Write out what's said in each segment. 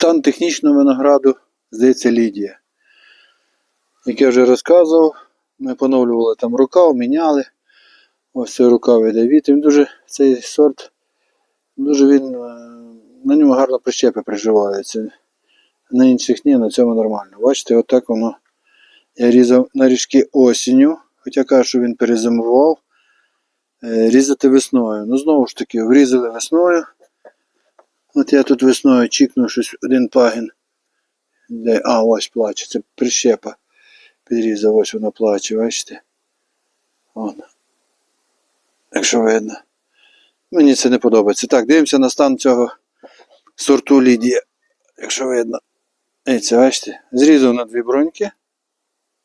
Стан технічного винограду, здається, Лідія. Як я вже розказував, ми поновлювали там рукав, міняли. Ось цей рукав іде від. Він дуже, цей сорт, дуже він, е, на ньому гарно прищепи приживаються. На інших ні, на цьому нормально. Бачите, отак воно. Я різав на ріжки осінню, хоча кажу, що він перезимував. Е, Різати весною. Ну, знову ж таки, врізали весною. От я тут весною чікнув щось один пагін. Де, а, ось плаче, це прищепа. Підрізав, ось вона плаче, бачите? Вон. Якщо видно. Мені це не подобається. Так, дивимося на стан цього сорту Лідія. Якщо видно. І це, бачите, зрізав на дві броньки.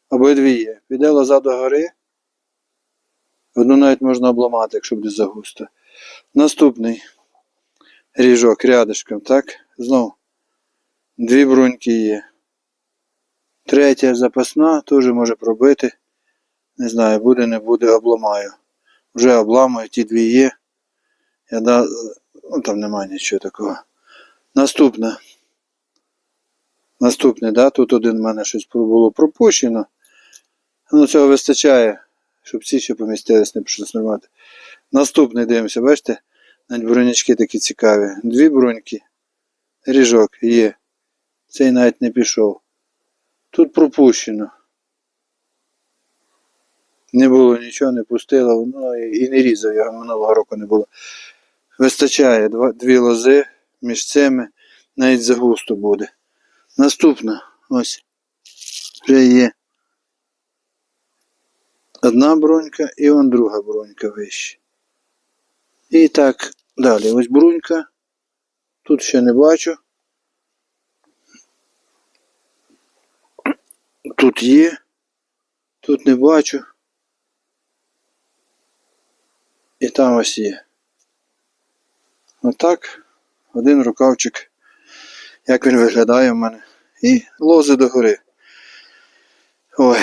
Обидві є. Піде лоза до гори. Одну навіть можна обламати, якщо буде загусто. Наступний ріжок рядишком, так? Знову. Дві бруньки є. Третя запасна, теж може пробити. Не знаю, буде, не буде, обламаю. Вже обламаю, ті дві є. Я да... ну, там немає нічого такого. Наступне. Наступне, да? Тут один в мене щось було пропущено. Ну, цього вистачає, щоб ці ще помістились, не прийшлось нормати. Наступний дивимося, бачите? Навіть бронячки такі цікаві. Дві броньки. Ріжок є. Цей навіть не пішов. Тут пропущено. Не було нічого, не пустило, ну і не різав його минулого року не було. Вистачає два, дві лози між цими, навіть загусто буде. Наступна, ось. Вже є. Одна бронька і вон друга бронька вище. І так далі. Ось брунька. Тут ще не бачу. Тут є. Тут не бачу. І там ось є. Отак. Один рукавчик. Як він виглядає в мене. І лози догори. Ой.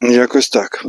Якось так.